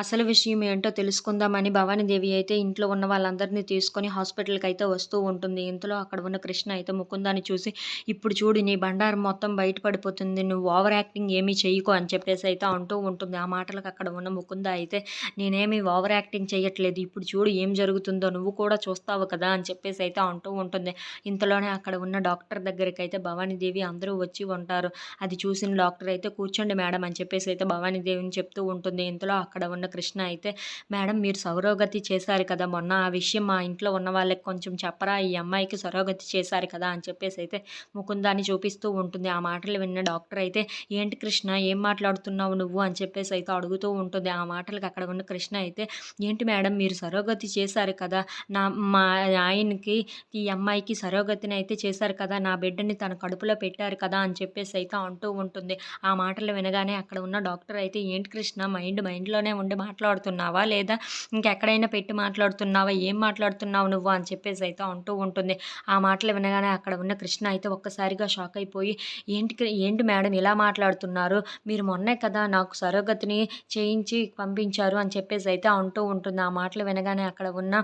అసలు విషయం ఏంటో తెలుసుకుందామని భవానీదేవి అయితే ఇంట్లో ఉన్న వాళ్ళందరినీ తీసుకొని హాస్పిటల్కి అయితే వస్తూ ఉంటుంది. ఇంతలో అక్కడ ఉన్న కృష్ణ అయితే ముకుందాన్ని చూసి ఇప్పుడు చూడు నీ బండారం మొత్తం బయటపడిపోతుంది. నువ్వు ఓవర్ యాక్టింగ్ ఏమీ చేయకు అని చెప్పేసి అయితే అంటూ ఉంటుంది. ఆ మాటలకు అక్కడ ఉన్న ముకుంద అయితే నేనేమి ఓవర్ యాక్టింగ్ చేయట్లేదు ఇప్పుడు చూడు ఏం జరుగుతుందో. నువ్వు కూడా చూస్తావు కదా అని చెప్పేసి అయితే అంటూ ఉంటుంది. ఇంతలోనే అక్కడ ఉన్న డాక్టర్ దగ్గరికి అయితే భవానీదేవి అందరూ వచ్చి ఉంటారు. అది చూసిన డాక్టర్ అయితే కూర్చోండి మేడం అని చెప్పేసి అయితే భవానీదేవిని చెప్తూ ఉంటుంది. ఇంతలో అక్కడ ఉన్న కృష్ణ అయితే మేడం మీరు సౌరోగతి చేశారు కదా మొన్న ఆ విషయం మా ఇంట్లో ఉన్న వాళ్ళకి కొంచెం చెప్పరా ఈ అమ్మాయికి సౌరోగతి చేశారు కదా అని చెప్పేసి అయితే ముకుందాన్ని చూపిస్తూ ఉంటుంది. ఆ మాటలు విన్న డాక్టర్ అయితే ఏంటి కృష్ణ ఏం మాట్లాడుతున్నావు నువ్వు? అని చెప్పేసి అయితే అడుగుతూ ఉంటుంది. ఆ మాటలకు అక్కడ ఉన్న కృష్ణ అయితే ఏంటి మేడం మీరు సరోగతి చేశారు కదా నా మా ఆయనకి ఈ అమ్మాయికి సరోగతిని అయితే చేశారు కదా నా బిడ్డని తన కడుపులో పెట్టారు కదా అని చెప్పేసి అయితే అంటూ ఉంటుంది. ఆ మాటలు వినగానే అక్కడ ఉన్న డాక్టర్ అయితే ఏంటి కృష్ణ మైండ్ మైండ్లోనే ఉండి మాట్లాడుతున్నావా? లేదా ఇంకెక్కడైనా పెట్టి మాట్లాడుతున్నావా? ఏం మాట్లాడుతున్నావు నువ్వు? అని చెప్పేసి అయితే అంటూ ఉంటుంది. ఆ మాటలు వినగానే అక్కడ ఉన్న కృష్ణ అయితే ఒక్కసారిగా షాక్ అయిపోయి ఏంటి ఏంటి మేడం ఇలా మాట్లాడుతున్నారు? మీరు మొన్నే కదా నాకు సరోగతిని చేయించి పంపించారు అని చెప్పేసి అయితే అంటూ ఉంటుంది. ఆ మాటలు వినగానే అక్కడ ఉన్న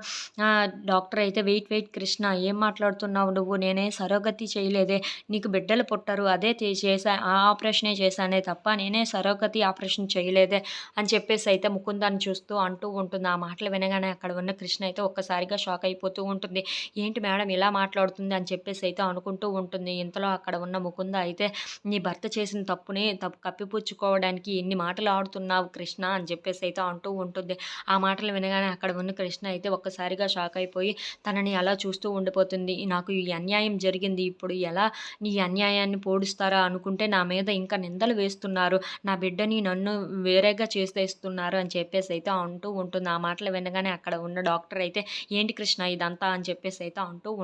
డాక్టర్ అయితే వెయిట్ వెయిట్ కృష్ణ ఏం మాట్లాడుతున్నావు నువ్వు? నేనే సరోగతి చేయలేదే. నీకు బిడ్డలు పుట్టారు. అదే చేసా ఆ ఆపరేషనే చేశానే తప్ప నేనే సరోగతి ఆపరేషన్ చేయలేదే అని చెప్పేసి అయితే ముకుందాన్ని చూస్తూ అంటూ ఉంటుంది. ఆ మాటలు వినగానే అక్కడ ఉన్న కృష్ణ అయితే ఒక్కసారిగా షాక్ అయిపోతూ ఉంటుంది. ఏంటి మేడం ఇలా మాట్లాడుతుంది? అని చెప్పేసి అయితే అనుకుంటూ ఉంటుంది. ఇంతలో అక్కడ ఉన్న ముకుంద అయితే నీ భర్త చేసిన తప్పుని తప్పు కప్పిపుచ్చుకోవడానికి ఎన్ని మాటలు ఆడుతున్నావు కృష్ణ అని చెప్పేసి అయితే అంటూ ఉంటుంది. ఆ మాటలు వినగానే అక్కడ ఉన్న కృష్ణ అయితే ఒక్కసారిగా షాక్ అయిపోయి తనని అలా చూస్తూ ఉండిపోతుంది. నాకు ఈ అన్యాయం జరిగింది. ఇప్పుడు ఎలా నీ అన్యాయాన్ని పోడుస్తారా అనుకుంటే నా మీద ఇంకా నిందలు వేస్తున్నారు. నా బిడ్డని నన్ను వేరేగా చేసేస్తున్నారు అని చెప్పేసి అయితే అంటూ ఉంటుంది. ఆ మాటలు వినగానే అక్కడ ఉన్న డాక్టర్ అయితే ఏంటి కృష్ణ ఇదంతా? అని చెప్పేసి అయితే అంటూ ఉంటుంది